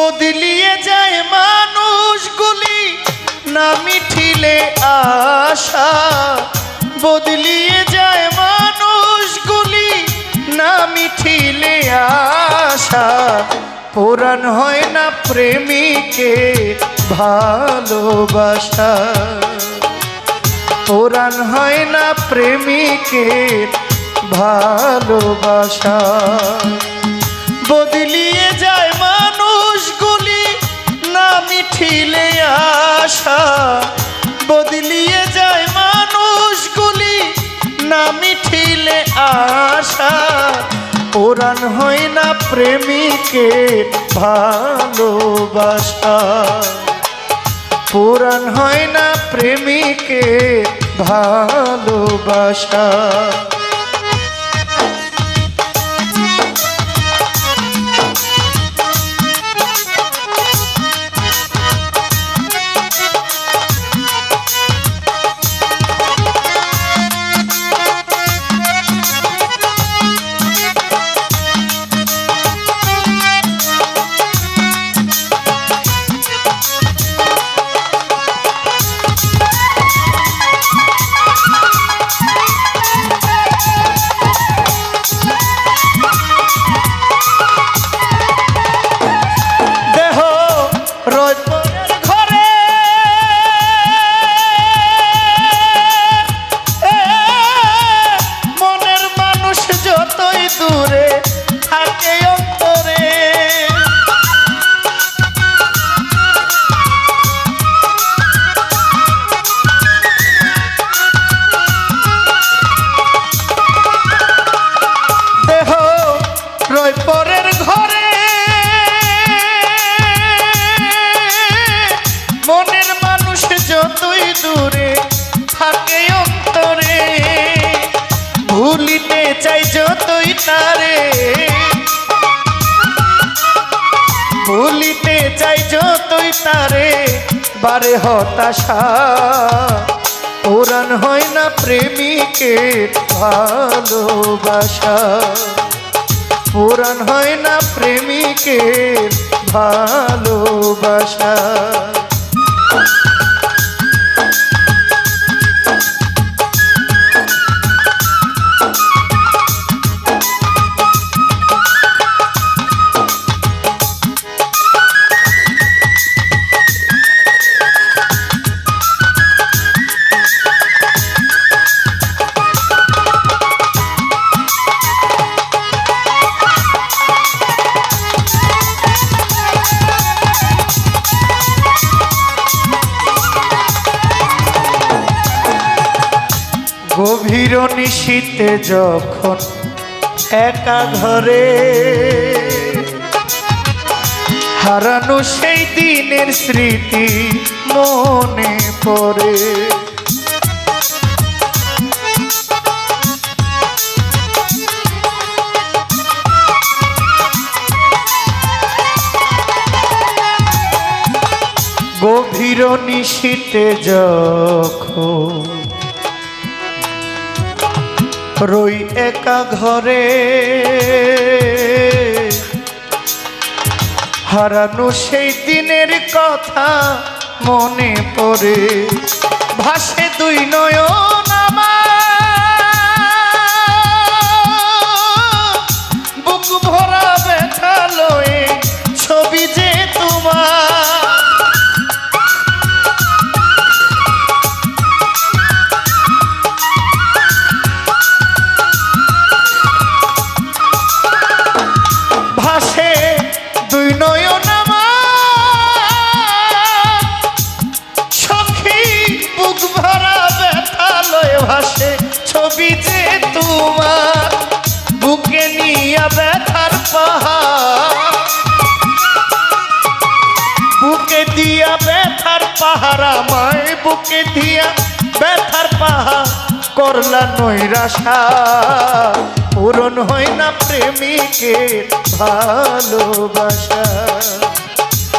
বদলিয়ে যায় মানুষগুলি, না মিঠিলে আশা। বদলিয়ে যায় মানুষগুলি, না মিঠিলে আশা। পুরাণ হয় না প্রেমিকে ভালোবাসা। পুরাণ হয় না প্রেমিকের ভালোবাসা। বদলিয়ে মিঠিলে আশা, বদলিয়ে যায় মানুষগুলি, না মিঠিলে আশা। পুরাণ হয় না প্রেমিকের ভালোবাসা। পুরাণ হয় না প্রেমিকের ভালোবাসা। তারে বারে হতাশা। পুরাণ হয় না প্রেমিকের ভালোবাসা। পুরাণ হয় না প্রেমিকের ভালোবাসা। গভীর নিশীতে যখন একা ঘরে হারানো সেই দিনের স্মৃতি মনে পড়ে। গভীর নিশীতে যখন রই একা ঘরে। হারানো সেই দিনের কথা মনে পড়ে। ভাসে দুই নয়ন আমার। বুক ভরা ব্যথার মায় বুকে দিয়া ব্যথার পাহা করলা নৈরাশা। পূরণ হয় না প্রেমিকের ভালোবাসা।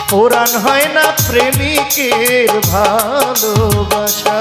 পুরাণ হয় না প্রেমিকের ভালোবাসা।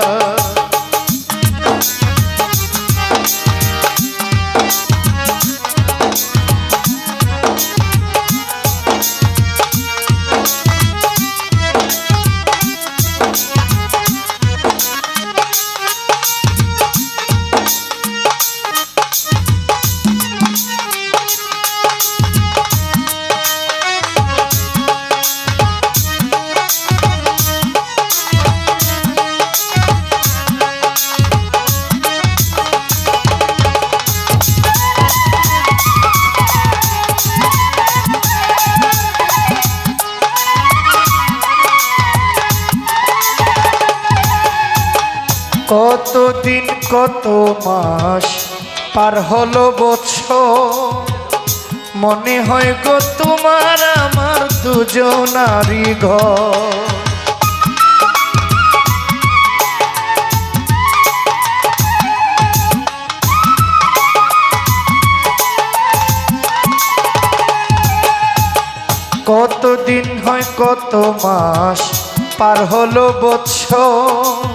কতদিন, কত মাস পার হলো বছর মনে হয় গো তোমার আমার দুজনারই ঘর। কতদিন হয়, কত মাস পার হলো বছর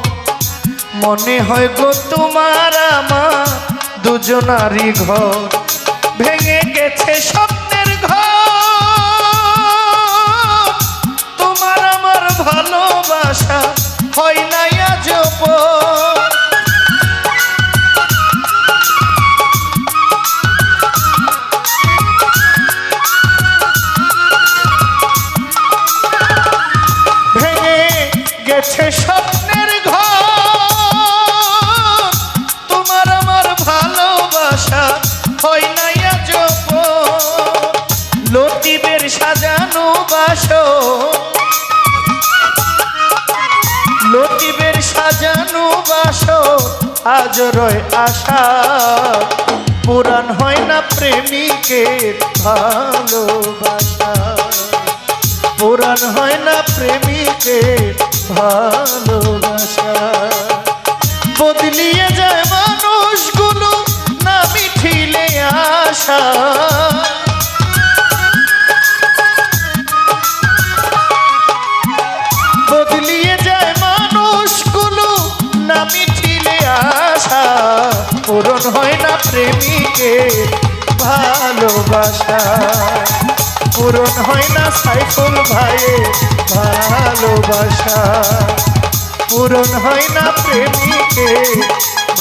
মনে হয় গো তোমার আমার দুজনারই ঘর ভেঙে গেছে স্বপ্নের লতিবের সাজানো বাসো। লতিবের সাজানো বাসো, আজ রয় আশা। পুরাণ হয় না প্রেমিকের ভালোবাসা। পুরাণ হয় না প্রেমিকের ভালোবাসা। ভালোবাসা পূরণ হয় না সাইফুল ভাইয়ের ভালোবাসা। পূরণ হয় না প্রেমিকের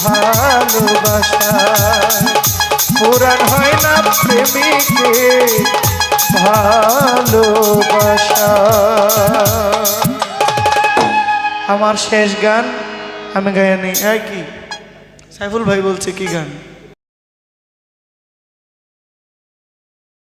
ভালোবাসা। পূরণ হয় না প্রেমিকের ভালোবাসা। আমার শেষ গান আমি গাইনি কি? সাইফুল ভাই বলছে কি গান?